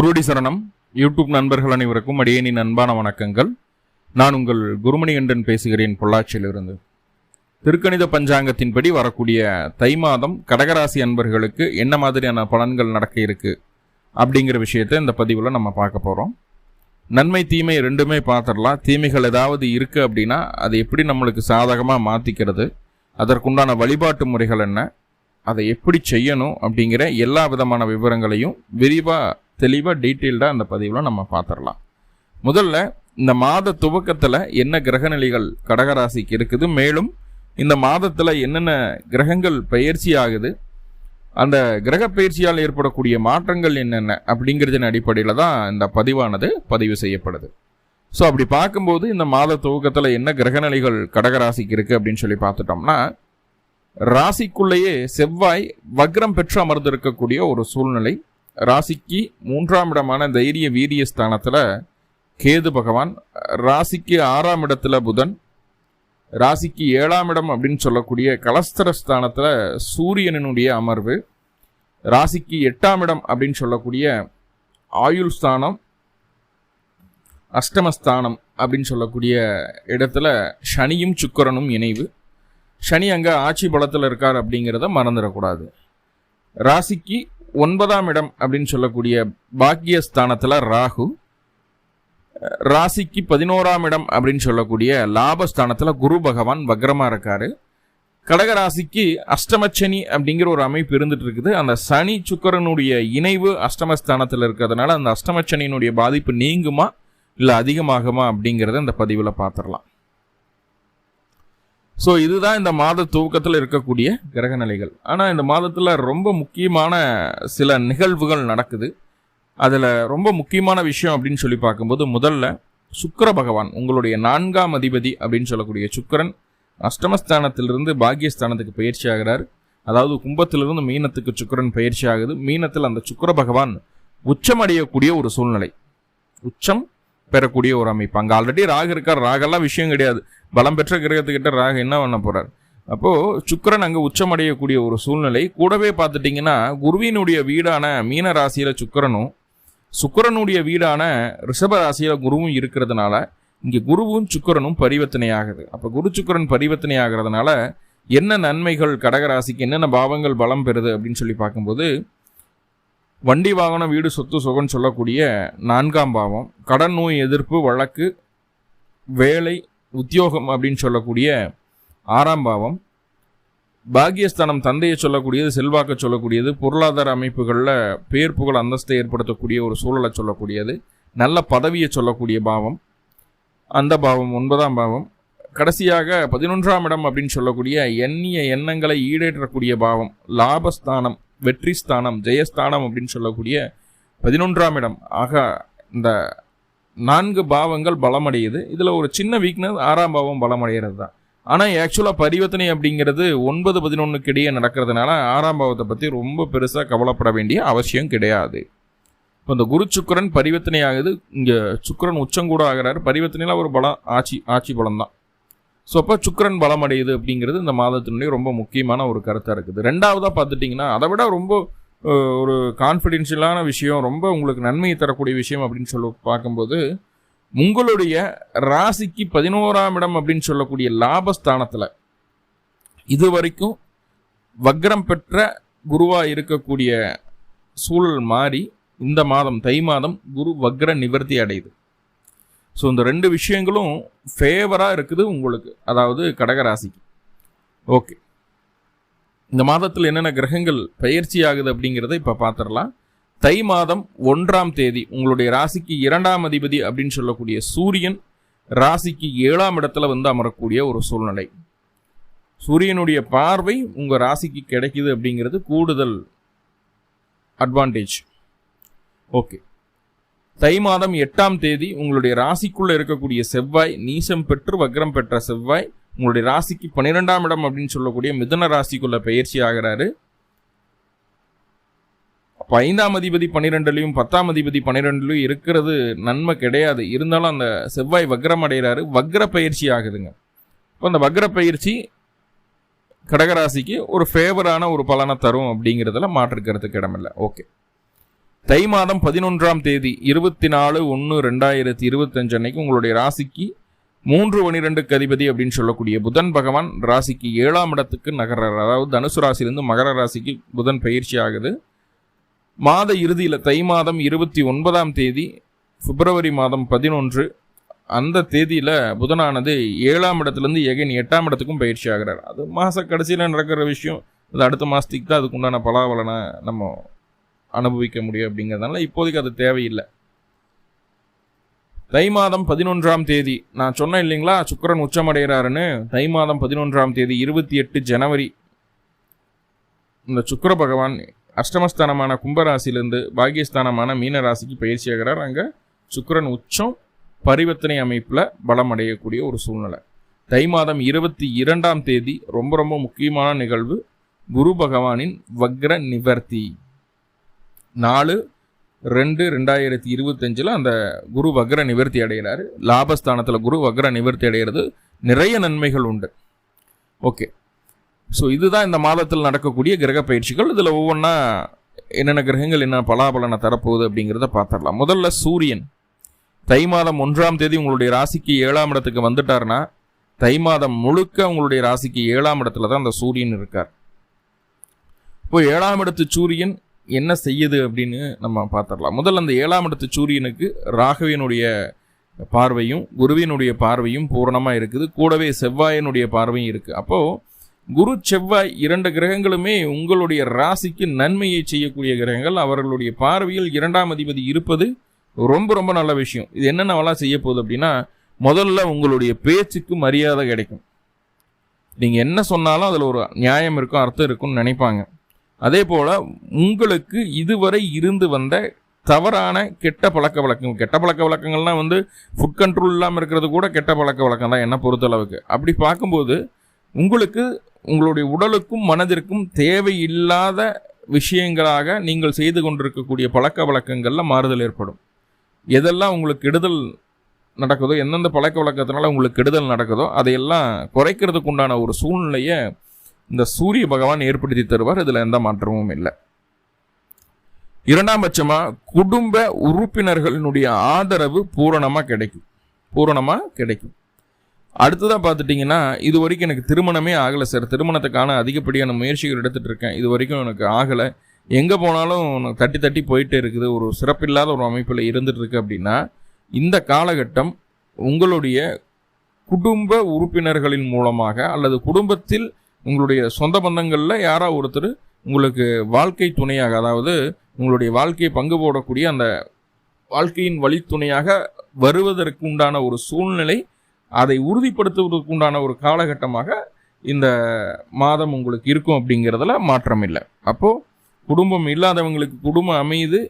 குருடி சரணம். யூடியூப் நண்பர்கள் அனைவருக்கும் அடியேனின் அன்பான வணக்கங்கள். நான் உங்கள் குருமணிகண்டன் பேசுகிறேன் பொள்ளாச்சியிலிருந்து. திருக்கணித பஞ்சாங்கத்தின்படி வரக்கூடிய தை மாதம் கடகராசி அன்பர்களுக்கு என்ன மாதிரியான பலன்கள் நடக்க இருக்கு அப்படிங்கிற விஷயத்தை இந்த பதிவில் நம்ம பார்க்க போகிறோம் நன்மை தீமை ரெண்டுமே பார்த்துடலாம். தீமைகள் ஏதாவது இருக்குது அப்படின்னா அது எப்படி நம்மளுக்கு சாதகமாக மாற்றிக்கிறது அதற்குண்டான வழிபாட்டு முறைகள் என்ன? அதை எப்படி செய்யணும் அப்படிங்கிற எல்லா விதமான விவரங்களையும் விரிவாக தெளிவாக டீட்டெயில்டாக அந்த பதிவில் நம்ம பார்த்துடலாம் முதல்ல இந்த மாத துவக்கத்தில் என்ன கிரகநிலைகள் கடகராசிக்கு இருக்குது மேலும் இந்த மாதத்தில் என்னென்ன கிரகங்கள் பயிற்சி ஆகுது அந்த கிரக பயிற்சியால் ஏற்படக்கூடிய மாற்றங்கள் என்னென்ன அப்படிங்கிறதின் அடிப்படையில் தான் இந்த பதிவானது பதிவு செய்யப்படுது. ஸோ அப்படி பார்க்கும்போது இந்த மாத துவக்கத்தில் என்ன கிரகநிலைகள் கடகராசிக்கு இருக்குது அப்படின்னு சொல்லி பார்த்துட்டோம்னா ராசிக்குள்ளேயே செவ்வாய் வக்ரம் பெற்று அமர்ந்திருக்கக்கூடிய ஒரு சூழ்நிலை ராசிக்கு மூன்றாம் இடமான தைரிய வீரிய ஸ்தானத்தில் கேது பகவான் ராசிக்கு ஆறாம் இடத்துல புதன் ராசிக்கு ஏழாம் இடம் அப்படின்னு சொல்லக்கூடிய கலஸ்தர ஸ்தானத்தில் சூரியனினுடைய அமர்வு ராசிக்கு எட்டாம் இடம் அப்படின்னு சொல்லக்கூடிய ஆயுள் ஸ்தானம் அஷ்டமஸ்தானம் அப்படின்னு சொல்லக்கூடிய இடத்துல சனியும் சுக்கரனும் இணைவு. சனி அங்கே ஆட்சி பலத்தில் இருக்கார் அப்படிங்கிறத மறந்துடக்கூடாது. ராசிக்கு ஒன்பதாம் இடம் அப்படின்னு சொல்லக்கூடிய பாக்கியஸ்தானத்தில் ராகு. ராசிக்கு பதினோராம் இடம் அப்படின்னு சொல்லக்கூடிய லாபஸ்தானத்தில் குரு பகவான் வக்ரமாக இருக்காரு. கடகராசிக்கு அஷ்டமச்சனி அப்படிங்கிற ஒரு அமைப்பு இருந்துட்டு இருக்குது. அந்த சனி சுக்கரனுடைய இணைவு அஷ்டமஸ்தானத்தில் இருக்கிறதுனால அந்த அஷ்டமச்சனியினுடைய பாதிப்பு நீங்குமா இல்லை அதிகமாகுமா அப்படிங்கிறத இந்த பதிவில் பார்த்துடலாம் ஸோ இதுதான் இந்த மாத துவக்கத்தில் இருக்கக்கூடிய கிரக நிலைகள் ஆனால் இந்த மாதத்தில் ரொம்ப முக்கியமான சில நிகழ்வுகள் நடக்குது. அதில் ரொம்ப முக்கியமான விஷயம் அப்படின்னு சொல்லி பார்க்கும்போது முதல்ல சுக்கர பகவான் உங்களுடைய நான்காம் அதிபதி அப்படின்னு சொல்லக்கூடிய சுக்கரன் அஷ்டமஸ்தானத்திலிருந்து பாக்யஸ்தானத்துக்கு பயிற்சி ஆகிறார். அதாவது கும்பத்திலிருந்து மீனத்துக்கு சுக்கரன் பயிற்சி ஆகுது. மீனத்தில் அந்த சுக்கர பகவான் உச்சம் அடையக்கூடிய ஒரு சூழ்நிலை. உச்சம் பெறக்கூடிய ஒரு அமைப்பு. அங்கே ஆல்ரெடி ராகு இருக்கார். ராகெல்லாம் விஷயம் கிடையாது. பலம் பெற்ற கிரகத்துக்கிட்ட ராகு என்ன பண்ண போகிறார் அப்போது சுக்கரன் அங்கே உச்சமடையக்கூடிய ஒரு சூழ்நிலை. கூடவே பார்த்துட்டிங்கன்னா குருவினுடைய வீடான மீன ராசியில் சுக்கரனும் சுக்கரனுடைய வீடான ரிஷப ராசியில் குருவும் இருக்கிறதுனால இங்கே குருவும் சுக்கரனும் பரிவர்த்தனை ஆகுது அப்போ குரு சுக்கரன் பரிவர்த்தனை ஆகிறதுனால என்ன நன்மைகள் கடகராசிக்கு என்னென்ன பாவங்கள் பலம் பெறுது அப்படின்னு சொல்லி பார்க்கும்போது வண்டி வாகனம் வீடு சொத்து சுகம்னு சொல்லக்கூடிய நான்காம் பாவம் கடன் நோய் எதிர்ப்பு வழக்கு வேலை உத்தியோகம் அப்படின்னு சொல்லக்கூடிய ஆறாம் பாவம். பாகியஸ்தானம் தந்தையை சொல்லக்கூடியது செல்வாக்க சொல்லக்கூடியது பொருளாதார அமைப்புகளில் பேர் புகழ் அந்தஸ்தை ஏற்படுத்தக்கூடிய ஒரு சூழலை சொல்லக்கூடியது நல்ல பதவியை சொல்லக்கூடிய பாவம். அந்த பாவம் ஒன்பதாம் பாவம். கடைசியாக பதினொன்றாம் இடம் அப்படின்னு சொல்லக்கூடிய எண்ணிய எண்ணங்களை ஈடேற்றக்கூடிய பாவம் லாபஸ்தானம் வெற்றி ஸ்தானம் ஜெயஸ்தானம் அப்படின்னு சொல்லக்கூடிய பதினொன்றாம் இடம். ஆக இந்த நான்கு பாவங்கள் பலமடையுது. இதில் ஒரு சின்ன வீக்னஸ் ஆறாம் பாவம் பலமடைகிறது தான் ஆனால் ஆக்சுவலாக பரிவர்த்தனை அப்படிங்கிறது ஒன்பது பதினொன்றுக்கு இடையே நடக்கிறதுனால ஆறாம் பாவத்தை பற்றி ரொம்ப பெருசாக கவலைப்பட வேண்டிய அவசியம் கிடையாது. இப்போ இந்த குரு சுக்கரன் பரிவர்த்தனை ஆகுது. இங்கே சுக்கரன் உச்சங்கூட ஆகிறார். பரிவர்த்தனையில் ஒரு பலம் ஆட்சி ஆட்சி பலம் தான் ஸோ அப்போ சுக்கரன் பலம் அடையுது அப்படிங்கிறது இந்த மாதத்தினுடைய ரொம்ப முக்கியமான ஒரு கருத்தாக இருக்குது. ரெண்டாவதாக பார்த்துட்டிங்கன்னா அதை விட ரொம்ப ஒரு கான்ஃபிடென்ஷியலான விஷயம் ரொம்ப உங்களுக்கு நன்மையை தரக்கூடிய விஷயம் அப்படின்னு சொல்லி பார்க்கும்போது உங்களுடைய ராசிக்கு பதினோராம் இடம் அப்படின்னு சொல்லக்கூடிய லாபஸ்தானத்தில் இது வரைக்கும் வக்ரம் பெற்ற குருவாக இருக்கக்கூடிய சூழல் மாறி இந்த மாதம் தை மாதம் குரு வக்ர நிவர்த்தி அடையுது. ஸோ இந்த ரெண்டு விஷயங்களும் ஃபேவராக இருக்குது உங்களுக்கு. அதாவது கடகராசிக்கு. ஓகே இந்த மாதத்தில் என்னென்ன கிரகங்கள் பயிற்சி ஆகுது அப்படிங்கிறத இப்போ பார்த்துடலாம் தை மாதம் ஒன்றாம் தேதி உங்களுடைய ராசிக்கு இரண்டாம் அதிபதி அப்படின்னு சொல்லக்கூடிய சூரியன் ராசிக்கு ஏழாம் இடத்துல வந்து அமரக்கூடிய ஒரு சூழ்நிலை. சூரியனுடைய பார்வை உங்கள் ராசிக்கு கிடைக்குது அப்படிங்கிறது கூடுதல் அட்வான்டேஜ் ஓகே தை மாதம் எட்டாம் தேதி உங்களுடைய ராசிக்குள்ள இருக்கக்கூடிய செவ்வாய் நீசம் பெற்று வக்ரம் பெற்ற செவ்வாய் உங்களுடைய ராசிக்கு பன்னிரெண்டாம் இடம் அப்படின்னு சொல்லக்கூடிய மிதன ராசிக்குள்ள பயிற்சி ஆகிறாரு. அப்போ ஐந்தாம் அதிபதி பன்னிரெண்டுலையும் பத்தாம் அதிபதி பன்னிரெண்டுலையும் இருக்கிறது நன்மை கிடையாது. இருந்தாலும் அந்த செவ்வாய் வக்ரம் அடைகிறாரு. வக்ர பயிற்சி ஆகுதுங்க. இப்போ அந்த வக்ர பயிற்சி கடகராசிக்கு ஒரு ஃபேவரான ஒரு பலனை தரும் அப்படிங்கிறதுல மாற்றுக்கிறதுக்கு இடமில்லை. ஓகே தை மாதம் பதினொன்றாம் தேதி இருபத்தி நாலு ஒன்று ரெண்டாயிரத்தி இருபத்தஞ்சு அன்னைக்கு உங்களுடைய ராசிக்கு மூன்று பனிரெண்டுக்கு அதிபதி அப்படின்னு சொல்லக்கூடிய புதன் பகவான் ராசிக்கு ஏழாம் இடத்துக்கு நகர்றார். அதாவது தனுசு ராசியிலிருந்து மகர ராசிக்கு புதன் பயிற்சி ஆகுது. மாத இறுதியில் தை மாதம் இருபத்தி ஒன்பதாம் தேதி பிப்ரவரி மாதம் பதினொன்று. அந்த தேதியில் புதனானது ஏழாம் இடத்துலேருந்து எகைன் எட்டாம் இடத்துக்கும் பயிற்சி ஆகிறார். அது மாத கடைசியில் நடக்கிற விஷயம். அது அடுத்த மாதத்துக்கு தான் அதுக்குண்டான பலாபலனை நம்ம அனுபவிக்க முடியும் அப்படிங்கிறதுனால இப்போதைக்கு அது தேவையில்லை. தை மாதம் பதினொன்றாம் தேதி நான் சொன்னேன் இல்லைங்களா சுக்கரன் உச்சமடைகிறாருன்னு தை மாதம் பதினொன்றாம் தேதி இருபத்தி எட்டு ஜனவரி இந்த சுக்கர பகவான் அஷ்டமஸ்தானமான கும்பராசிலிருந்து பாகியஸ்தானமான மீன ராசிக்கு பயிற்சி ஆகிறார். அங்கே சுக்கரன் உச்சம் பரிவர்த்தனை அமைப்பில் பலம் அடையக்கூடிய ஒரு சூழ்நிலை. தை மாதம் இருபத்தி இரண்டாம் தேதி ரொம்ப ரொம்ப முக்கியமான நிகழ்வு குரு பகவானின் வக்ர நிவர்த்தி. நாலு ரெண்டு ரெண்டாயிரத்தி இருபத்தஞ்சில் அந்த குரு வக்ர நிவர்த்தி அடைகிறாரு லாபஸ்தானத்தில் குரு வக்ர நிவர்த்தி அடைகிறது நிறைய நன்மைகள் உண்டு. ஓகே. ஸோ இதுதான் இந்த மாதத்தில் நடக்கக்கூடிய கிரக பயிற்சிகள். இதில் ஒவ்வொன்றா என்னென்ன கிரகங்கள் என்ன பலாபலனை தரப்போகுது அப்படிங்கிறத பார்த்துடலாம். முதல்ல சூரியன். தை மாதம் ஒன்றாம் தேதி உங்களுடைய ராசிக்கு ஏழாம் இடத்துக்கு வந்துட்டார்னா தை மாதம் முழுக்க உங்களுடைய ராசிக்கு ஏழாம் இடத்துல தான் அந்த சூரியன் இருக்கார். இப்போ ஏழாம் இடத்து சூரியன் என்ன செய்யுது அப்படின்னு நம்ம பார்த்துடலாம். முதல்ல அந்த ஏழாம் இடத்து சூரியனுக்கு ராகவியனுடைய பார்வையும் குருவினுடைய பார்வையும் பூரணமாக இருக்குது. கூடவே செவ்வாயினுடைய பார்வையும் இருக்குது அப்போது குரு செவ்வாய் இரண்டு கிரகங்களுமே உங்களுடைய ராசிக்கு நன்மையை செய்யக்கூடிய கிரகங்கள். அவர்களுடைய பார்வையில் இரண்டாம் அதிபதி இருப்பது ரொம்ப ரொம்ப நல்ல விஷயம். இது என்னென்னவெல்லாம் செய்ய போகுது அப்படின்னா முதல்ல உங்களுடைய பேச்சுக்கு மரியாதை கிடைக்கும். நீங்கள் என்ன சொன்னாலும் அதில் ஒரு நியாயம் இருக்கும் அர்த்தம் இருக்கும்னு நினைப்பாங்க. அதே போல் உங்களுக்கு இதுவரை இருந்து வந்த தவறான கெட்ட பழக்க வழக்கம் கெட்ட பழக்க வழக்கங்கள்லாம் வந்து ஃபுட் கண்ட்ரோல் இல்லாமல் இருக்கிறது கூட கெட்ட பழக்க வழக்கம் தான் என்ன பொறுத்தளவுக்கு. அப்படி பார்க்கும்போது உங்களுக்கு உங்களுடைய உடலுக்கும் மனதிற்கும் தேவையில்லாத விஷயங்களாக நீங்கள் செய்து கொண்டிருக்கக்கூடிய பழக்க வழக்கங்களில் மாறுதல் ஏற்படும். எதெல்லாம் உங்களுக்கு கெடுதல் நடக்குதோ எந்தெந்த பழக்க வழக்கத்தினால உங்களுக்கு கெடுதல் நடக்குதோ அதையெல்லாம் குறைக்கிறதுக்கு உண்டான ஒரு சூழ்நிலையை இந்த சூரிய பகவான் ஏற்படுத்தி தருவார் இதில் எந்த மாற்றமும் இல்லை. இரண்டாம் பட்சமாக குடும்ப உறுப்பினர்களினுடைய ஆதரவு பூரணமாக கிடைக்கும். பூரணமாக கிடைக்கும். அடுத்ததாக பார்த்துட்டிங்கன்னா இது வரைக்கும் எனக்கு திருமணமே ஆகலை சார். திருமணத்துக்கான அதிகப்படியான முயற்சிகள் எடுத்துகிட்டு இருக்கேன். இது வரைக்கும் எனக்கு ஆகலை. எங்கே போனாலும் தட்டி தட்டி போயிட்டே இருக்குது. ஒரு சிறப்பில்லாத ஒரு அமைப்பில் இருந்துட்டு இருக்கு அப்படின்னா இந்த காலகட்டம் உங்களுடைய குடும்ப உறுப்பினர்களின் மூலமாக அல்லது குடும்பத்தில் உங்களுடைய சொந்த பந்தங்களில் யாரோ ஒருத்தர் உங்களுக்கு வாழ்க்கை துணையாக அதாவது உங்களுடைய வாழ்க்கையை பங்கு போடக்கூடிய அந்த வாழ்க்கையின் வழித்துணையாக வருவதற்கு உண்டான ஒரு சூழ்நிலை அதை உறுதிப்படுத்துவதற்கு உண்டான ஒரு காலகட்டமாக இந்த மாதம் உங்களுக்கு இருக்கும் அப்படிங்கிறதுல மாற்றம் இல்லை. அப்போது குடும்பம் இல்லாதவங்களுக்கு குடும்பம் அமையுது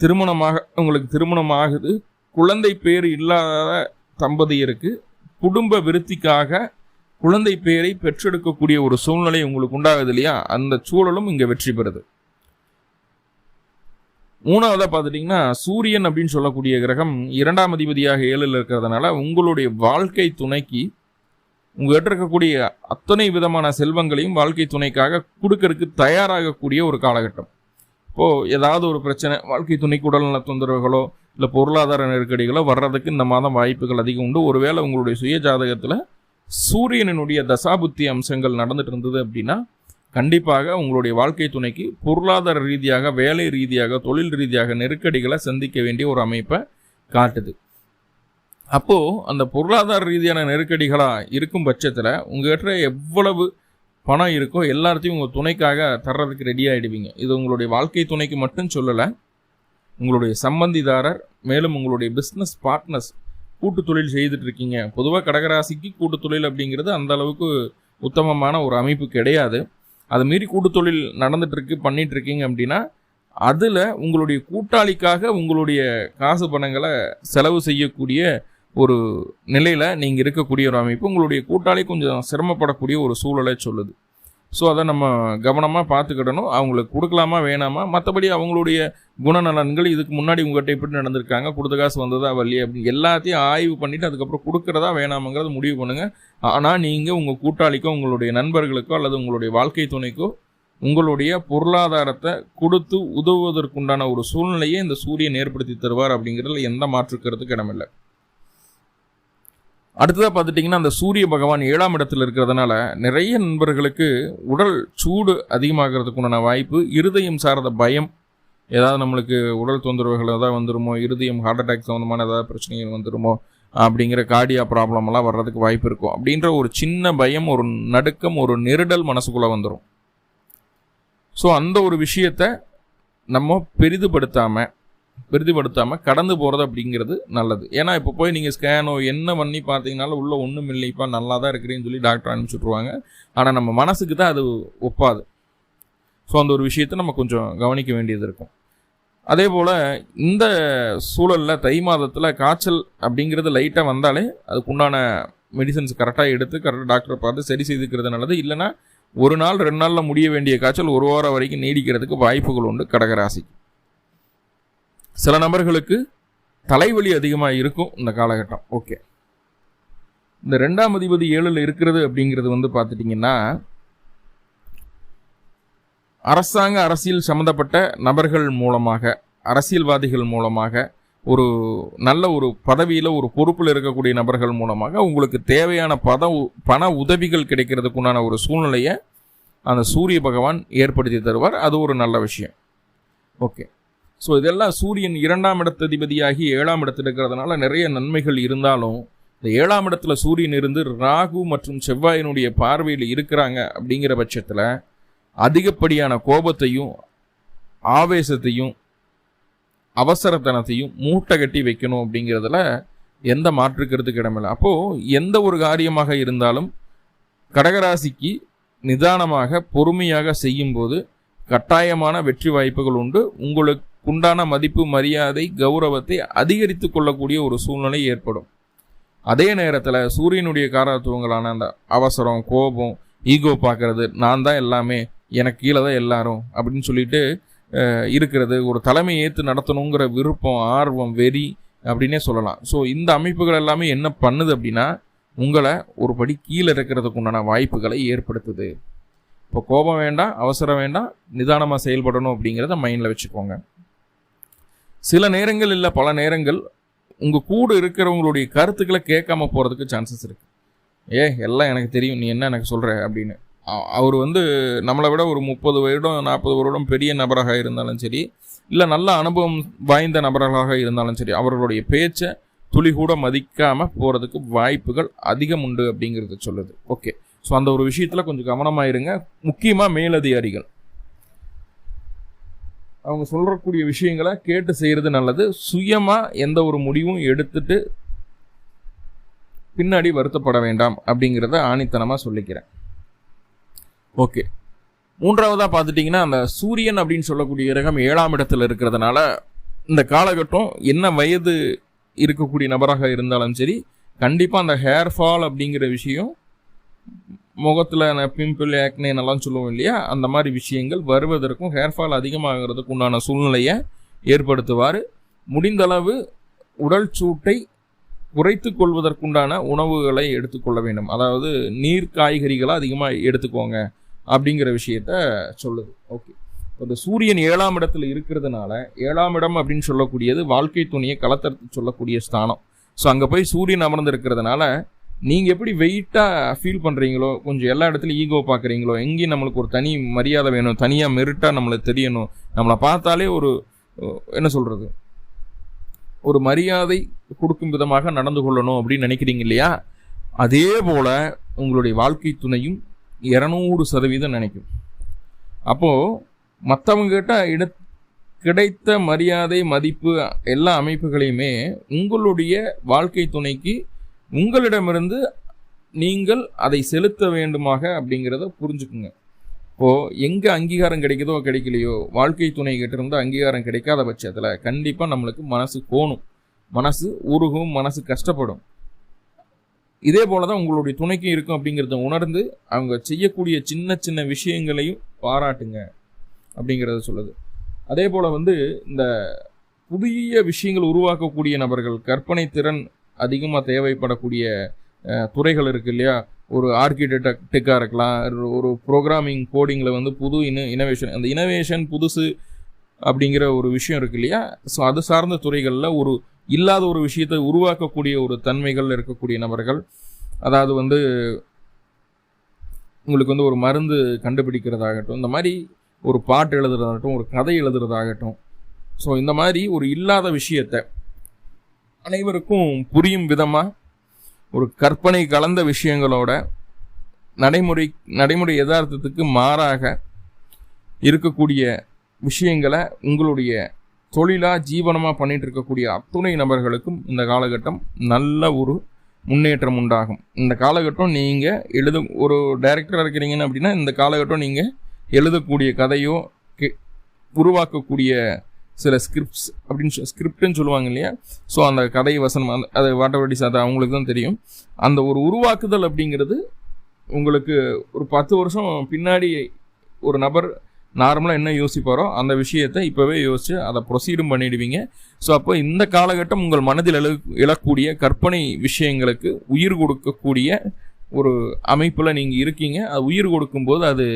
திருமணமாக உங்களுக்கு திருமணம் ஆகுது குழந்தை பேர் இல்லாத தம்பதியருக்கு குடும்ப விருத்திக்காக குழந்தை பேரை பெற்றெடுக்கக்கூடிய ஒரு சூழ்நிலை உங்களுக்கு உண்டாகுது இல்லையா? அந்த சூழலும் இங்கே வெற்றி பெறுது. மூணாவதாக பார்த்துட்டிங்கன்னா சூரியன் அப்படின்னு சொல்லக்கூடிய கிரகம் இரண்டாம் அதிபதியாக ஏழில் இருக்கிறதுனால உங்களுடைய வாழ்க்கை துணைக்கு உங்கள்கிட்ட இருக்கக்கூடிய அத்தனை விதமான செல்வங்களையும் வாழ்க்கை துணைக்காக கொடுக்கறதுக்கு தயாராகக்கூடிய ஒரு காலகட்டம். இப்போது ஏதாவது ஒரு பிரச்சனை வாழ்க்கை துணைக்கு உடல்நல தொந்தரவுகளோ இல்லை பொருளாதார நெருக்கடிகளோ வர்றதுக்கு இந்த மாதம் வாய்ப்புகள் அதிகம் உண்டு. ஒருவேளை உங்களுடைய சுய ஜாதகத்தில் சூரியனினுடைய தசாபுத்தி அம்சங்கள் நடந்துட்டு இருந்தது அப்படின்னா கண்டிப்பாக உங்களுடைய வாழ்க்கை துணைக்கு பொருளாதார ரீதியாக வேலை ரீதியாக தொழில் ரீதியாக நெருக்கடிகளை சந்திக்க வேண்டிய ஒரு அமைப்பை காட்டுது. அப்போது அந்த பொருளாதார ரீதியான நெருக்கடிகளாக இருக்கும் பட்சத்தில் உங்கள்கிட்ட எவ்வளவு பணம் இருக்கோ எல்லாத்தையும் உங்கள் துணைக்காக தர்றதுக்கு ரெடி ஆகிடுவீங்க இது உங்களுடைய வாழ்க்கை துணைக்கு மட்டும் சொல்லலை உங்களுடைய சம்பந்திதாரர் மேலும் உங்களுடைய பிஸ்னஸ் பார்ட்னர்ஸ் கூட்டு தொழில் செய்துட்டு இருக்கீங்க பொதுவாக கடகராசிக்கு கூட்டு தொழில் அப்படிங்கிறது அந்த அளவுக்கு உத்தமமான ஒரு அமைப்பு கிடையாது. அதை மீறி கூட்டு தொழில் நடந்துட்டு இருக்கு பண்ணிட்டு இருக்கீங்க அப்படின்னா அதில் உங்களுடைய கூட்டாளிக்காக உங்களுடைய காசு பணங்களை செலவு செய்யக்கூடிய ஒரு நிலையில் நீங்கள் இருக்கக்கூடிய ஒரு அமைப்பு. உங்களுடைய கூட்டாளி கொஞ்சம் சிரமப்படக்கூடிய ஒரு சூழலை சொல்லுது. ஸோ அதை நம்ம கவனமாக பார்த்துக்கிடணும். அவங்களுக்கு கொடுக்கலாமா வேணாமா? மற்றபடி அவங்களுடைய குணநலன்கள் இதுக்கு முன்னாடி உங்கள்கிட்ட எப்படி நடந்திருக்காங்க கொடுத்த காசு வந்ததா வரலையே அப்படின்னு எல்லாத்தையும் ஆய்வு பண்ணிவிட்டு அதுக்கப்புறம் கொடுக்குறதா வேணாமங்கிறத முடிவு பண்ணுங்கள் ஆனால் நீங்கள் உங்கள் கூட்டாளிக்கோ உங்களுடைய நண்பர்களுக்கோ அல்லது உங்களுடைய வாழ்க்கை துணைக்கோ உங்களுடைய பொருளாதாரத்தை கொடுத்து உதவுவதற்குண்டான ஒரு சூழ்நிலையை இந்த சூரியன் ஏற்படுத்தி தருவார் அப்படிங்கிறதுல எந்த மாற்று இடமில்லை அடுத்ததாக பார்த்துட்டிங்கன்னா அந்த சூரிய பகவான் ஏழாம் இடத்துல இருக்கிறதுனால நிறைய நண்பர்களுக்கு உடல் சூடு அதிகமாகிறதுக்குண்டான வாய்ப்பு இருதயம் சார்ந்த பயம் ஏதாவது நம்மளுக்கு உடல் தொந்தரவுகள் ஏதாவது வந்துருமோ இருதயம் ஹார்ட் அட்டாக் சம்மந்தமான ஏதாவது பிரச்சனைகள் வந்துருமோ அப்படிங்கிற கார்டியா ப்ராப்ளம் எல்லாம் வர்றதுக்கு வாய்ப்பு இருக்கும். அப்படின்ற ஒரு சின்ன பயம் ஒரு நடுக்கம் ஒரு நெருடல் மனசுக்குள்ளே வந்துடும் ஸோ அந்த ஒரு விஷயத்த நம்ம பெரிதுபடுத்தாமல் பெரிதுபடுத்தாமல் கடந்து போகிறது அப்படிங்கிறது நல்லது. ஏன்னா இப்போ போய் நீங்கள் ஸ்கேனோ என்ன பண்ணி பார்த்தீங்கனாலும் உள்ளே ஒன்றும் இல்லைப்பா நல்லா தான் இருக்கிறேன்னு சொல்லி டாக்டர் அனுப்பிச்சுட்ருவாங்க ஆனால் நம்ம மனசுக்கு தான் அது ஒப்பாது. ஸோ அந்த ஒரு விஷயத்தை நம்ம கொஞ்சம் கவனிக்க வேண்டியது இருக்கும். அதே போல் இந்த சூழலில் தை மாதத்தில் காய்ச்சல் அப்படிங்கிறது லைட்டாக வந்தாலே அதுக்குண்டான மெடிசன்ஸ் கரெக்டாக எடுத்து கரெக்டாக டாக்டரை பார்த்து சரி செய்துக்கிறது நல்லது. இல்லைனா ஒரு நாள் ரெண்டு நாளில் முடிய வேண்டிய காய்ச்சல் ஒரு வாரம் வரைக்கும் நீடிக்கிறதுக்கு வாய்ப்புகள் உண்டு கடகராசிக்கு. சில நபர்களுக்கு தலைவலி அதிகமாக இருக்கும் இந்த காலகட்டம். ஓகே இந்த ரெண்டாம் அதிபதி ஏழில் இருக்கிறது அப்படிங்கிறது வந்து பார்த்துட்டிங்கன்னா அரசாங்க அரசியல் சம்மந்தப்பட்ட நபர்கள் மூலமாக அரசியல்வாதிகள் மூலமாக ஒரு நல்ல ஒரு பதவியில் ஒரு பொறுப்பில் இருக்கக்கூடிய நபர்கள் மூலமாக உங்களுக்கு தேவையான பத பண உதவிகள் கிடைக்கிறதுக்குண்டான ஒரு சூழ்நிலையை அந்த சூரிய பகவான் ஏற்படுத்தி தருவார். அது ஒரு நல்ல விஷயம். ஓகே ஸோ இதெல்லாம் சூரியன் இரண்டாம் இடத்ததிபதியாகி ஏழாம் இடத்தில் இருக்கிறதுனால நிறைய நன்மைகள் இருந்தாலும் இந்த ஏழாம் இடத்துல சூரியன் இருந்து ராகு மற்றும் செவ்வாயினுடைய பார்வையில் இருக்கிறாங்க அப்படிங்கிற பட்சத்தில் அதிகப்படியான கோபத்தையும் ஆவேசத்தையும் அவசரத்தனத்தையும் மூட்டை கட்டி வைக்கணும் அப்படிங்கிறதுல எந்த மாற்றுக்கிறதுக்கு இடமில்லை. அப்போது எந்த ஒரு காரியமாக இருந்தாலும் கடகராசிக்கு நிதானமாக பொறுமையாக செய்யும்போது கட்டாயமான வெற்றி வாய்ப்புகள் உண்டு. உங்களுக்கு உண்டான மதிப்பு மரியாதை கௌரவத்தை அதிகரித்து கொள்ளக்கூடிய ஒரு சூழ்நிலை ஏற்படும். அதே நேரத்தில் சூரியனுடைய காரத்துவங்களான அந்த அவசரம் கோபம் ஈகோ பார்க்கறது நான் தான் எல்லாமே எனக்கு கீழே தான் எல்லாரும் அப்படின்னு சொல்லிட்டு இருக்கிறது ஒரு தலைமை ஏற்று நடத்தணுங்கிற விருப்பம் ஆர்வம் வெறி அப்படின்னே சொல்லலாம். ஸோ இந்த அமைப்புகள் எல்லாமே என்ன பண்ணுது அப்படின்னா உங்களை ஒரு படி கீழே இருக்கிறதுக்கு உண்டான வாய்ப்புகளை ஏற்படுத்துது. இப்போ கோபம் வேண்டாம் அவசரம் வேண்டாம் நிதானமாக செயல்படணும் அப்படிங்கிறத மைண்டில் வச்சுக்கோங்க. சில நேரங்கள் இல்லை பல நேரங்கள் உங்கள் கூட இருக்கிறவங்களுடைய கருத்துக்களை கேட்காம போகிறதுக்கு சான்சஸ் இருக்குது ஏ எல்லாம் எனக்கு தெரியும் நீ என்ன எனக்கு சொல்கிற அப்படின்னு. அவர் வந்து நம்மளை விட ஒரு முப்பது வருடம் நாற்பது வருடம் பெரிய நபராக இருந்தாலும் சரி இல்லை நல்ல அனுபவம் வாய்ந்த நபர்களாக இருந்தாலும் சரி அவர்களுடைய பேச்சை துளி கூட மதிக்காமல் போகிறதுக்கு வாய்ப்புகள் அதிகம் உண்டு அப்படிங்கிறத சொல்லுது. ஓகே. ஸோ அந்த ஒரு விஷயத்தில் கொஞ்சம் கவனமாக இருங்க. முக்கியமாக மேலதிகாரிகள். அவங்க சொல்கிறக்கூடிய விஷயங்களை கேட்டு செய்கிறது நல்லது. சுயமாக எந்த ஒரு முடிவும் எடுத்துட்டு பின்னாடி வருத்தப்பட வேண்டாம் அப்படிங்கிறத ஆணித்தனமாக சொல்லிக்கிறேன். ஓகே. மூன்றாவதாக பார்த்துட்டிங்கன்னா அந்த சூரியன் அப்படின்னு சொல்லக்கூடிய கிரகம் ஏழாம் இடத்துல இருக்கிறதுனால இந்த காலகட்டம் என்ன வயது இருக்கக்கூடிய நபராக இருந்தாலும் சரி கண்டிப்பாக அந்த ஹேர் ஃபால் அப்படிங்கிற விஷயம் முகத்தில் பிம்பிள் ஆக்னேனெல்லாம் சொல்லுவோம் இல்லையா? அந்த மாதிரி விஷயங்கள் வருவதற்கும் ஹேர் ஃபால் அதிகமாகிறதுக்கு உண்டான சூழ்நிலையை ஏற்படுத்துவார். முடிந்தளவு உடல் சூட்டை குறைத்து கொள்வதற்குண்டான உணவுகளை எடுத்துக்கொள்ள வேண்டும். அதாவது நீர் காய்கறிகளை அதிகமாக எடுத்துக்கோங்க அப்படிங்கிற விஷயத்த சொல்லுது. ஓகே இந்த சூரியன் ஏழாம் இடத்துல இருக்கிறதுனால ஏழாம் இடம் அப்படின்னு சொல்லக்கூடியது வாழ்க்கை துணியை கலத்தரத்து சொல்லக்கூடிய ஸ்தானம். ஸோ அங்கே போய் சூரியன் அமர்ந்து இருக்கிறதுனால நீங்கள் எப்படி வெயிட்டாக ஃபீல் பண்ணுறீங்களோ கொஞ்சம் எல்லா இடத்துலையும் ஈகோ பார்க்குறீங்களோ எங்கேயும் நம்மளுக்கு ஒரு தனி மரியாதை வேணும் தனியாக மெரிட்டாக நம்மளுக்கு தெரியணும். நம்மளை பார்த்தாலே ஒரு என்ன சொல்கிறது ஒரு மரியாதை கொடுக்கும் விதமாக நடந்து கொள்ளணும் அப்படின்னு நினைக்கிறீங்க இல்லையா? அதே போல் உங்களுடைய வாழ்க்கை துணையும் இரநூறு சதவீதம் நினைக்கும். அப்போது மற்றவங்ககிட்ட இட கிடைத்த மரியாதை மதிப்பு எல்லா அமைப்புகளையுமே உங்களுடைய வாழ்க்கை துணைக்கு உங்களிடமிருந்து நீங்கள் அதை செலுத்த வேண்டுமாக அப்படிங்கிறத புரிஞ்சுக்குங்க. இப்போது எங்கே அங்கீகாரம் கிடைக்குதோ கிடைக்கலையோ வாழ்க்கை துணை கிட்ட அங்கீகாரம் கிடைக்காத பட்சத்தில் கண்டிப்பாக நம்மளுக்கு மனசு கோணும். மனசு உருகும் மனசு கஷ்டப்படும். இதே போல தான் உங்களுடைய துணைக்கும் இருக்கும் அப்படிங்கிறத உணர்ந்து அவங்க செய்யக்கூடிய சின்ன சின்ன விஷயங்களையும் பாராட்டுங்க அப்படிங்கிறத சொல்லுது. அதே போல் வந்து இந்த புதிய விஷயங்கள் உருவாக்கக்கூடிய நபர்கள் கற்பனை திறன் அதிகமாக தேவைப்படக்கூடிய துறைகள் இருக்கு இல்லையா? ஒரு ஆர்கிடெக்டாக இருக்கலாம் ஒரு- ஒரு ப்ரோக்ராமிங் கோடிங்கில் வந்து புது இன இனோவேஷன் அந்த இனோவேஷன் புதுசு அப்படிங்கிற ஒரு விஷயம் இருக்கு இல்லையா? ஸோ அது சார்ந்த துறைகளில் ஒரு இல்லாத ஒரு விஷயத்தை உருவாக்கக்கூடிய ஒரு தன்மைகள் இருக்கக்கூடிய நபர்கள். அதாவது வந்து உங்களுக்கு வந்து ஒரு மருந்து கண்டுபிடிக்கிறதாகட்டும் இந்த மாதிரி ஒரு பாட்டு எழுதுறதாகட்டும் ஒரு கதை எழுதுறதாகட்டும். ஸோ இந்த மாதிரி ஒரு இல்லாத விஷயத்தை அனைவருக்கும் புரியும் விதமாக ஒரு கற்பனை கலந்த விஷயங்களோட நடைமுறை நடைமுறை யதார்த்தத்துக்கு மாறாக இருக்கக்கூடிய விஷயங்களை உங்களுடைய தொழிலாக ஜீவனமாக பண்ணிகிட்டு இருக்கக்கூடிய அத்துணை நபர்களுக்கும் இந்த காலகட்டம் நல்ல ஒரு முன்னேற்றம் உண்டாகும். இந்த காலகட்டம் நீங்கள் எழுத ஒரு டைரக்டராக இருக்கிறீங்கன்னு அப்படின்னா இந்த காலகட்டம் நீங்கள் எழுதக்கூடிய கதையோ கே- உருவாக்கக்கூடிய சில ஸ்கிரிப்ட்ஸ் அப்படின்னு ஸ்கிரிப்ட்னு சொல்லுவாங்க இல்லையா? ஸோ அந்த கதை வசனம் அந்த அது வாட்டவடிஸ் அது அவங்களுக்கு தான் தெரியும். அந்த ஒரு உருவாக்குதல் அப்படிங்கிறது உங்களுக்கு ஒரு பத்து வருஷம் பின்னாடி ஒரு நபர் நார்மலாக என்ன யோசிப்பாரோ அந்த விஷயத்தை இப்போவே யோசித்து அதை ப்ரொசீடும் பண்ணிடுவீங்க. ஸோ அப்போ இந்த காலகட்டம் உங்கள் மனதில் எழு எழக்கூடிய கற்பனை விஷயங்களுக்கு உயிர் கொடுக்கக்கூடிய ஒரு அமைப்பில் நீங்கள் இருக்கீங்க. அது உயிர் கொடுக்கும்போது அது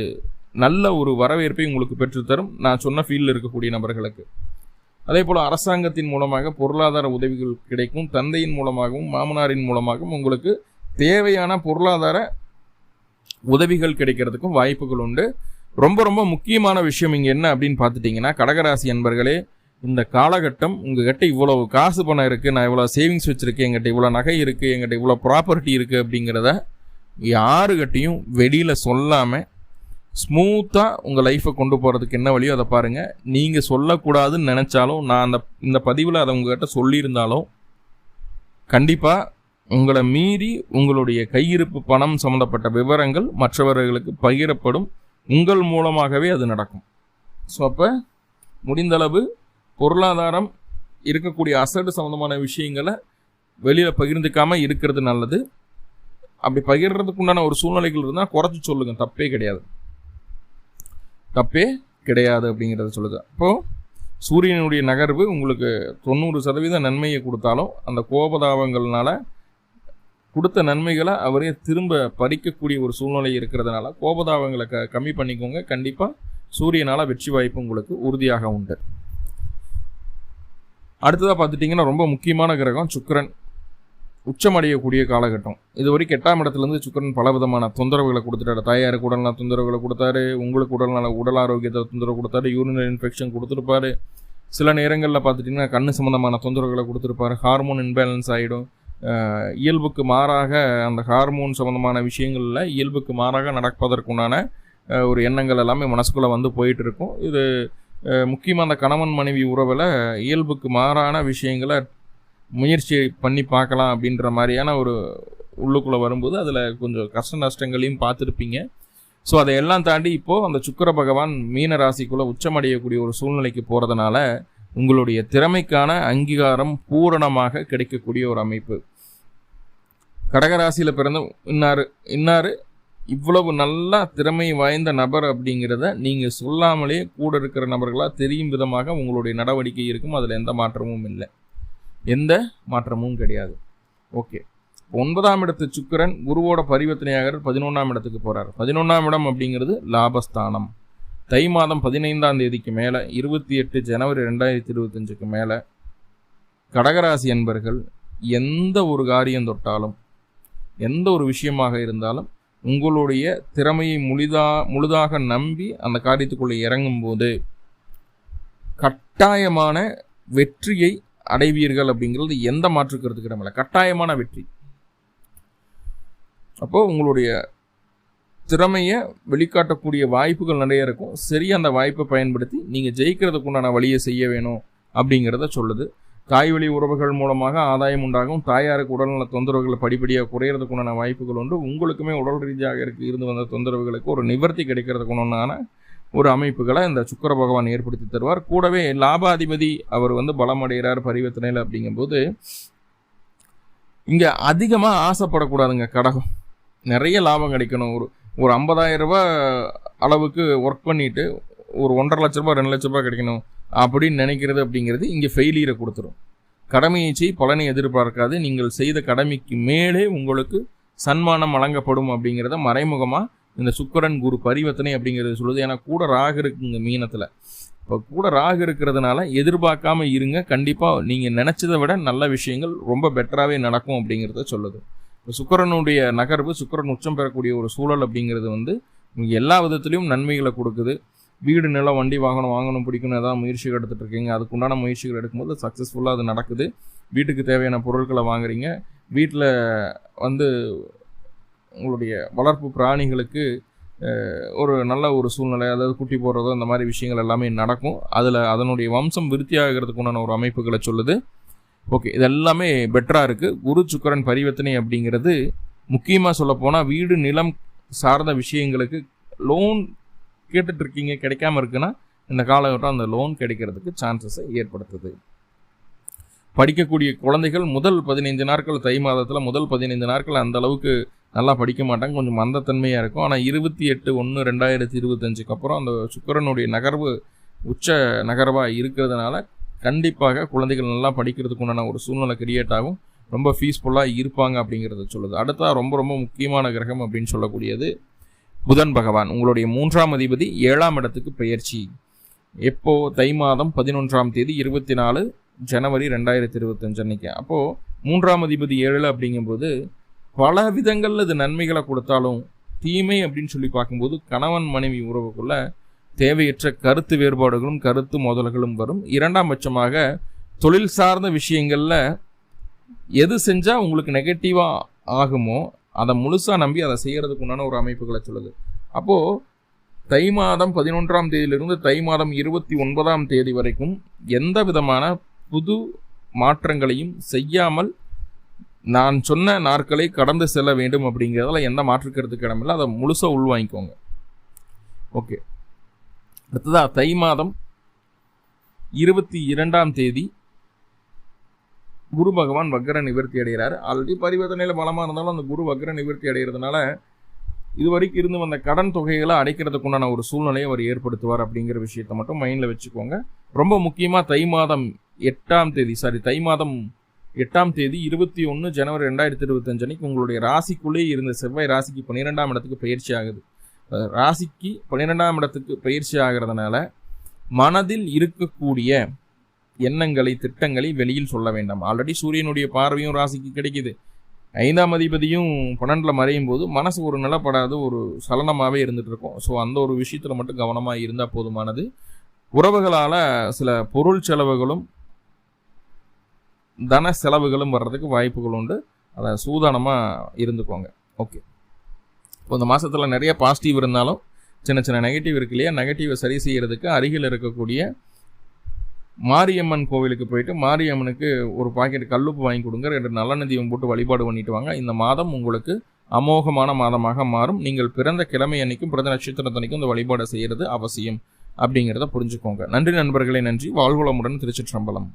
நல்ல ஒரு வரவேற்பை உங்களுக்கு பெற்றுத்தரும். நான் சொன்ன ஃபீல்டில் இருக்கக்கூடிய நபர்களுக்கு. அதே போல் அரசாங்கத்தின் மூலமாக பொருளாதார உதவிகள் கிடைக்கும் தந்தையின் மூலமாகவும் மாமனாரின் மூலமாகவும் உங்களுக்கு தேவையான பொருளாதார உதவிகள் கிடைக்கிறதுக்கும் வாய்ப்புகள் உண்டு. ரொம்ப ரொம்ப முக்கியமான விஷயம் இங்கே என்ன அப்படின்னு பார்த்துட்டிங்கன்னா கடகராசி அன்பர்களே இந்த காலகட்டம் உங்ககிட்ட இவ்வளவு காசு பணம் இருக்குது நான் இவ்வளோ சேவிங்ஸ் வச்சுருக்கேன் எங்கிட்ட இவ்வளோ நகை இருக்குது எங்கிட்ட இவ்வளோ ப்ராப்பர்ட்டி இருக்குது அப்படிங்கிறத யாருக்கிட்டையும் வெளியில் சொல்லாமல் ஸ்மூத்தாக உங்கள் லைஃப்பை கொண்டு போகிறதுக்கு என்ன வழியோ அதை பாருங்கள் நீங்கள் சொல்லக்கூடாதுன்னு நினச்சாலும் நான் அந்த இந்த பதிவில் அதை உங்ககிட்ட சொல்லியிருந்தாலும் கண்டிப்பாக உங்களை மீறி உங்களுடைய கையிருப்பு பணம் சம்மந்தப்பட்ட விவரங்கள் மற்றவர்களுக்கு பகிரப்படும் உங்கள் மூலமாகவே அது நடக்கும். ஸோ அப்போ முடிந்தளவு பொருளாதாரம் இருக்கக்கூடிய அசடு சம்மந்தமான விஷயங்களை வெளியில் பகிர்ந்துக்காமல் இருக்கிறது நல்லது. அப்படி பகிர்றதுக்கு உண்டான ஒரு சூழ்நிலைகள் இருந்தால் குறைச்சி சொல்லுங்கள் தப்பே கிடையாது. தப்பே கிடையாது அப்படிங்கிறத சொல்லுது. அப்போது சூரியனுடைய நகர்வு உங்களுக்கு தொண்ணூறு சதவீத நன்மையை கொடுத்தாலும் அந்த கோபதாபங்கள்னால கொடுத்த நன்மைகளை அவரே திரும்ப பறிக்கக்கூடிய ஒரு சூழ்நிலை இருக்கிறதுனால கோபதாபங்களை க கம்மி பண்ணிக்கோங்க. கண்டிப்பாக சூரியனால் வெற்றி வாய்ப்பு உங்களுக்கு உறுதியாக உண்டு. அடுத்ததாக பார்த்துட்டிங்கன்னா ரொம்ப முக்கியமான கிரகம் சுக்கரன். உச்சமடையக்கூடிய காலகட்டம். இது வரைக்கும் எட்டாம் இடத்துலேருந்து சுக்கரன் பல விதமான தொந்தரவுகளை கொடுத்துட்டாரு. தாயாருக்கு உடல்நல தொந்தரவுகளை கொடுத்தாரு. உங்களுக்கு உடல்நல உடல் ஆரோக்கியத்தை தொந்தரவு கொடுத்தாரு. யூரினரி இன்ஃபெக்ஷன் கொடுத்துருப்பாரு. சில நேரங்களில் பார்த்துட்டிங்கன்னா கண்ணு சம்மந்தமான தொந்தரவுகளை கொடுத்துருப்பாரு. ஹார்மோன் இன்பேலன்ஸ் ஆகிடும் இயல்புக்கு மாறாக அந்த ஹார்மோன் சம்மந்தமான விஷயங்களில் இயல்புக்கு மாறாக நடப்பதற்குண்டான ஒரு எண்ணங்கள் எல்லாமே மனசுக்குள்ளே வந்து போயிட்டு இருக்கும் இது முக்கியமாக அந்த கணவன் மனைவி உறவில் இயல்புக்கு மாறான விஷயங்களை முயற்சி பண்ணி பார்க்கலாம் அப்படின்ற மாதிரியான ஒரு உள்ளுக்குள்ளே வரும்போது அதில் கொஞ்சம் கஷ்ட நஷ்டங்களையும் பார்த்துருப்பீங்க. ஸோ அதையெல்லாம் தாண்டி இப்போது அந்த சுக்கர பகவான் மீன ராசிக்குள்ளே உச்சமடையக்கூடிய ஒரு சூழ்நிலைக்கு போகிறதுனால உங்களுடைய திறமைக்கான அங்கீகாரம் பூரணமாக கிடைக்கக்கூடிய ஒரு அமைப்பு. கடகராசியில் பிறந்த இன்னாரு இன்னாரு இவ்வளவு நல்லா திறமை வாய்ந்த நபர் அப்படிங்கிறத நீங்கள் சொல்லாமலே கூட இருக்கிற நபர்களாக தெரியும் விதமாக உங்களுடைய நடவடிக்கை இருக்கும். அதில் எந்த மாற்றமும் இல்லை. எந்த மாற்றமும் கிடையாது. ஓகே ஒன்பதாம் இடத்து சுக்கிரன் குருவோட பரிவர்த்தனையாக பதினொன்றாம் இடத்துக்கு போகிறார் பதினொன்றாம் இடம் அப்படிங்கிறது லாபஸ்தானம். தை மாதம் பதினைந்தாம் தேதிக்கு மேலே இருபத்தி எட்டு ஜனவரி ரெண்டாயிரத்தி இருபத்தஞ்சுக்கு மேலே கடகராசி என்பர்கள் எந்த ஒரு காரியம் தொட்டாலும் எந்த ஒரு விஷயமாக இருந்தாலும் உங்களுடைய திறமையை முழுதா முழுதாக நம்பி அந்த காரியத்துக்குள்ளே இறங்கும்போது கட்டாயமான வெற்றியை அடைவீர்கள் அப்படிங்கிறது எந்த மாற்று கருத்துக்கு கட்டாயமான வெற்றி. அப்போது உங்களுடைய திறமையை வெளிக்காட்டக்கூடிய வாய்ப்புகள் நிறைய இருக்கும். சரி அந்த வாய்ப்பை பயன்படுத்தி நீங்கள் ஜெயிக்கிறதுக்கு உண்டான வழியை செய்ய வேணும் அப்படிங்கிறத சொல்லுது. தாய்வழி உறவுகள் மூலமாக ஆதாயம் உண்டாகும். தாயாருக்கு உடல்நல தொந்தரவுகள் படிப்படியாக குறையிறதுக்கு உண்டான வாய்ப்புகள் உண்டு. உங்களுக்குமே உடல் ரீதியாக இருக்கு இருந்து வந்த தொந்தரவுகளுக்கு ஒரு நிவர்த்தி கிடைக்கிறதுக்கு உண்டான ஒரு அமைப்புகளை இந்த சுக்கர பகவான் ஏற்படுத்தி தருவார். கூடவே லாபாதிபதி அவர் வந்து பலமடைகிறார் பரிவர்த்தனையில் அப்படிங்கும்போது இங்கே அதிகமாக ஆசைப்படக்கூடாதுங்க கடகம். நிறைய லாபம் கிடைக்கணும். ஒரு ஒரு 50000 ரூபாய் அளவுக்கு ஒர்க் பண்ணிட்டு ஒரு ஒன்றரை லட்ச ரூபா ரெண்டு லட்ச ரூபா கிடைக்கணும் அப்படின்னு நினைக்கிறது அப்படிங்கிறது இங்கே ஃபெயிலியரை கொடுத்துரும். கடமையை செய் பலனை எதிர்பார்க்காது. நீங்கள் செய்த கடமைக்கு மேலே உங்களுக்கு சன்மானம் வழங்கப்படும் அப்படிங்கிறத மறைமுகமாக இந்த சுக்கரன் குரு பரிவர்த்தனை அப்படிங்கிறது சொல்லுது. ஏன்னா கூட ராகு இருக்குங்க மீனத்தில். இப்போ கூட ராகு இருக்கிறதுனால எதிர்பார்க்காம இருங்க. கண்டிப்பாக நீங்கள் நினச்சதை விட நல்ல விஷயங்கள் ரொம்ப பெட்டராகவே நடக்கும் அப்படிங்கிறத சொல்லுது. இப்போ சுக்கரனுடைய நகர்வு சுக்கரன் உச்சம் பெறக்கூடிய ஒரு சூழல் அப்படிங்கிறது வந்து எல்லா விதத்துலேயும் நன்மைகளை கொடுக்குது. வீடு நிலம் வண்டி வாங்கணும் வாங்கணும் பிடிக்கணும் ஏதாவது முயற்சிகள் எடுத்துகிட்டு இருக்கீங்க. அதுக்குண்டான முயற்சிகள் எடுக்கும்போது சக்ஸஸ்ஃபுல்லாக அது நடக்குது. வீட்டுக்கு தேவையான பொருட்களை வாங்குறீங்க. வீட்டில் வந்து உங்களுடைய வளர்ப்பு பிராணிகளுக்கு ஒரு நல்ல ஒரு சூழ்நிலை அதாவது குட்டி போடுறதோ அந்த மாதிரி விஷயங்கள் எல்லாமே நடக்கும். அதில் அதனுடைய வம்சம் விருத்தியாகிறதுக்கு உண்டான ஒரு அமைப்புகளை சொல்லுது. ஓகே இது எல்லாமே பெட்டராக இருக்குது குரு சுக்கரன் பரிவர்த்தனை அப்படிங்கிறது முக்கியமாக சொல்லப்போனால் வீடு நிலம் சார்ந்த விஷயங்களுக்கு லோன் கேட்டுட்ருக்கீங்க கிடைக்காம இருக்குன்னா இந்த காலகட்டம் அந்த லோன் கிடைக்கிறதுக்கு சான்சஸை ஏற்படுத்துது. படிக்கக்கூடிய குழந்தைகள் முதல் பதினைந்து நாட்கள் தை மாதத்தில் முதல் பதினைந்து நாட்கள் அந்த அளவுக்கு நல்லா படிக்க மாட்டாங்க கொஞ்சம் மந்தத்தன்மையாக இருக்கும். ஆனால் இருபத்தி எட்டு ஒன்று ரெண்டாயிரத்தி இருபத்தஞ்சுக்கு அப்புறம் அந்த சுக்கரனுடைய நகர்வு உச்ச நகர்வாக இருக்கிறதுனால கண்டிப்பாக குழந்தைகள் நல்லா படிக்கிறதுக்கு உண்டான ஒரு சூழ்நிலை கிரியேட் ஆகும். ரொம்ப ஃபீஸ்ஃபுல்லாக இருப்பாங்க அப்படிங்கிறத சொல்லுது. அடுத்தா ரொம்ப ரொம்ப முக்கியமான கிரகம் அப்படின்னு சொல்லக்கூடியது புதன் பகவான். உங்களுடைய மூன்றாம் அதிபதி ஏழாம் இடத்துக்கு பயிற்சி எப்போ? தை மாதம் பதினொன்றாம் தேதி இருபத்தி நாலு ஜனவரி ரெண்டாயிரத்தி இருபத்தஞ்சு அன்னைக்கு. அப்போது மூன்றாம் அதிபதி ஏழு அப்படிங்கும்போது பல விதங்களில் இது நன்மைகளை கொடுத்தாலும் தீமை அப்படின்னு சொல்லி பார்க்கும்போது கணவன் மனைவி உறவுக்குள்ள தேவையற்ற கருத்து வேறுபாடுகளும் கருத்து மோதல்களும் வரும். இரண்டாம் பட்சமாக தொழில் சார்ந்த விஷயங்களில் எது செஞ்சால் உங்களுக்கு நெகட்டிவாக ஆகுமோ அதை முழுசாக நம்பி அதை செய்கிறதுக்கு உண்டான ஒரு அமைப்புகளை சொல்லுது. அப்போது தை மாதம் பதினொன்றாம் தேதியிலிருந்து தை மாதம் இருபத்தி ஒன்பதாம் தேதி வரைக்கும் எந்த விதமான புது மாற்றங்களையும் செய்யாமல் நான் சொன்ன நாட்களை கடந்து செல்ல வேண்டும் அப்படிங்கிறதுல எந்த மாற்றுக்கிறதுக்கு இடமில்லை அதை முழுசாக உள்வாங்கிக்கோங்க. ஓகே. அடுத்ததாக தை மாதம் இருபத்தி இரண்டாம் தேதி குரு பகவான் வக்ர நிவர்த்தி அடைகிறார். ஆல்ரெடி பரிவர்த்தனையில் பலமாக இருந்தாலும் அந்த குரு வக்கர நிவர்த்தி அடைகிறதுனால இது வரைக்கும் இருந்து வந்த கடன் தொகைகளை அடைக்கிறதுக்குண்டான ஒரு சூழ்நிலையை அவர் ஏற்படுத்துவார் அப்படிங்கிற விஷயத்த மட்டும் மைண்டில் வச்சுக்கோங்க. ரொம்ப முக்கியமாக தை மாதம் எட்டாம் தேதி சாரி தை மாதம் எட்டாம் தேதி இருபத்தி ஒன்று ஜனவரி ரெண்டாயிரத்தி இருபத்தஞ்சு அன்னைக்கு உங்களுடைய ராசிக்குள்ளே இருந்த செவ்வாய் ராசிக்கு பன்னிரெண்டாம் இடத்துக்கு பயிற்சி ஆகுது. ராசிக்கு பன்னிரெண்டாம் இடத்துக்கு பயிற்சி ஆகிறதுனால மனதில் இருக்கக்கூடிய எண்ணங்களை திட்டங்களை வெளியில் சொல்ல வேண்டாம். ஆல்ரெடி சூரியனுடைய பார்வையும் ராசிக்கு கிடைக்குது. ஐந்தாம் அதிபதியும் பன்னெண்டில் மறையும் போது மனசு ஒரு நிலப்படாத ஒரு சலனமாகவே இருந்துகிட்டு இருக்கும். ஸோ அந்த ஒரு விஷயத்தில் மட்டும் கவனமாக இருந்தால் போதுமானது. உறவுகளால் சில பொருள் செலவுகளும் தன செலவுகளும் வர்றதுக்கு வாய்ப்புகள் உண்டு. அதை சூதானமாக இருந்துக்கோங்க. ஓகே இப்போ இந்த மாதத்தில் நிறைய பாசிட்டிவ் இருந்தாலும் சின்ன சின்ன நெகட்டிவ் இருக்கு இல்லையா? நெகட்டிவை சரி செய்கிறதுக்கு அருகில் இருக்கக்கூடிய மாரியம்மன் கோவிலுக்கு போயிட்டு மாரியம்மனுக்கு ஒரு பாக்கெட் கல்லுப்பு வாங்கி கொடுங்க. ரெண்டு நல்ல நிதியம் போட்டு வழிபாடு பண்ணிட்டு வாங்க. இந்த மாதம் உங்களுக்கு அமோகமான மாதமாக மாறும். நீங்கள் பிறந்த கிழமை அன்னைக்கும் பிறந்த நட்சத்திரத்தன்னைக்கும் இந்த வழிபாடு செய்கிறது அவசியம். அப்படிங்கிறத புரிஞ்சுக்கோங்க. நன்றி நண்பர்களே நன்றி. வாழ்வுளமுடன் திருச்சிற்றம்பலம்.